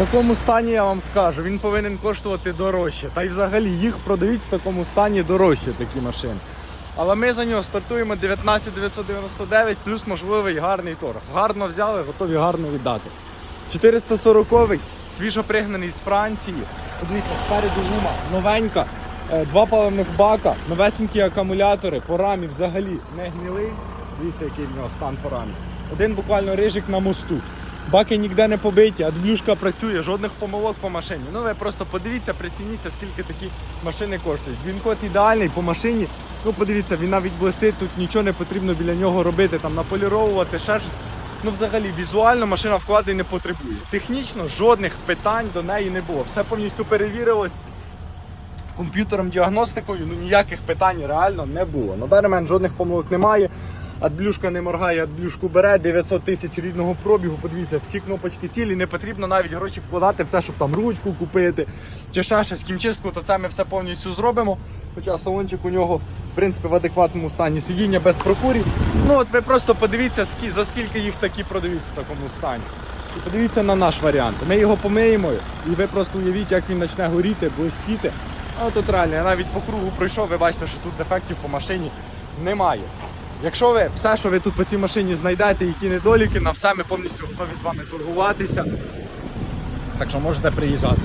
такому стані я вам скажу, він повинен коштувати дорожче. Та й взагалі їх продають в такому стані дорожче такі машини. Але ми за нього стартуємо 19 999 плюс можливий гарний торг. Гарно взяли, готові гарно віддати. 440-й, свіжо пригнаний з Франції. Подивіться, спереду гума, новенька, е, два паливних бака, новесенькі акумулятори, по рамі взагалі не гнилий. Дивіться, який в нього стан по рамі. Один буквально рижик на мосту. Баки ніде не побиті, адблюшка працює, жодних помилок по машині. Ну ви просто подивіться, прицініться, скільки такі машини коштують. Він код ідеальний по машині. Ну подивіться, він навіть блистить, тут нічого не потрібно біля нього робити, там наполіровувати, ще щось. Ну, взагалі, візуально машина вкладень не потребує. Технічно жодних питань до неї не було. Все повністю перевірилось. Комп'ютером, діагностикою, ну ніяких питань реально не було. На даний момент жодних помилок немає. Адблюшка не моргає, адблюшку бере, 900 тисяч рідного пробігу. Подивіться, всі кнопочки цілі, не потрібно навіть гроші вкладати в те, щоб там ручку купити чи ще щось. Кімчистку, то це ми все повністю зробимо. Хоча салончик у нього, в принципі, в адекватному стані сидіння без прокурів. Ну от ви просто подивіться, за скільки їх такі продають в такому стані. І подивіться на наш варіант. Ми його помиємо, і ви просто уявіть, як він почне горіти, блистіти. А тут реально, я навіть по кругу пройшов, ви бачите, що тут дефектів по машині немає. Якщо ви все, що ви тут по цій машині знайдете, які недоліки, на все ми повністю готові з вами торгуватися. Так що можете приїжджати.